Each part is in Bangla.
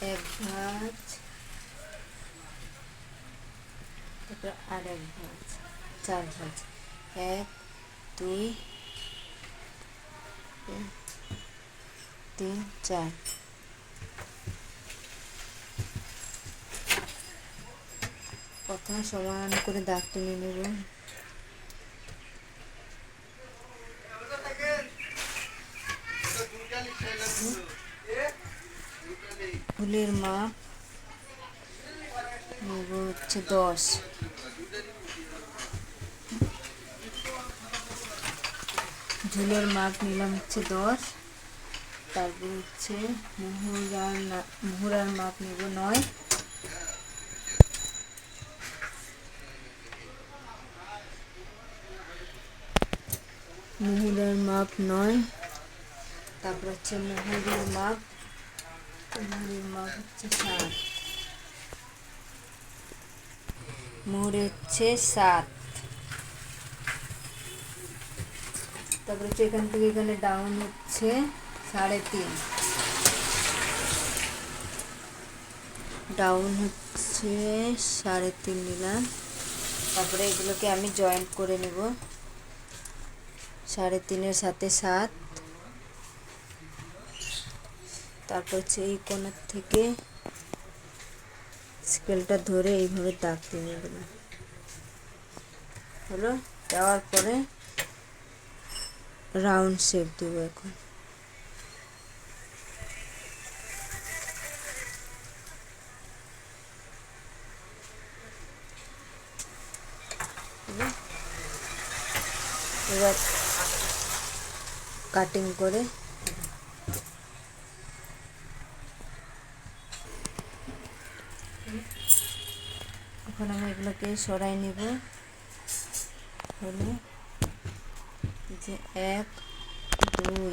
এক ভাঁজ, তারপর আর এক ভাঁজ, চার ভাঁজ। এক, দুই, তিন, চার। প্রথমে সমান করে দাগ টেনে নেব। ফুলের মাপ নেব হচ্ছে দশ। ঝুলের মাপ নিলাম হচ্ছে দশ। তারপর হচ্ছে মুহুরার মুহুরার মাপ নেব নয়। মুহুরার মাপ নয়। তারপর হচ্ছে মুহুরির মাপ মাপ হচ্ছে সাত। মুহুরি হচ্ছে সাত তারপরে হচ্ছে এখান থেকে এখানে ডাউন হচ্ছে সাড়ে তিন। ডাউন হচ্ছে সাড়ে তিন নিলাম। তারপরে এগুলোকে আমি জয়েন্ট করে নেব। সাড়ে তিনের সাথে সাত। তারপর হচ্ছে এই কোণার থেকে স্কেলটা ধরে এইভাবে দাগ টেনে দেবো হলো? দেওয়ার পরে রাউন্ড শেপ দেবো এখন। এবার কাটিং করে এখন আমি এগুলোকে সরাই নেব। হলে যে এক, দুই,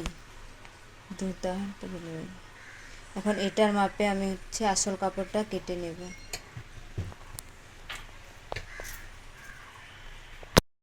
দুটা এখন এটার মাপে আমি হচ্ছে আসল কাপড়টা কেটে নেব।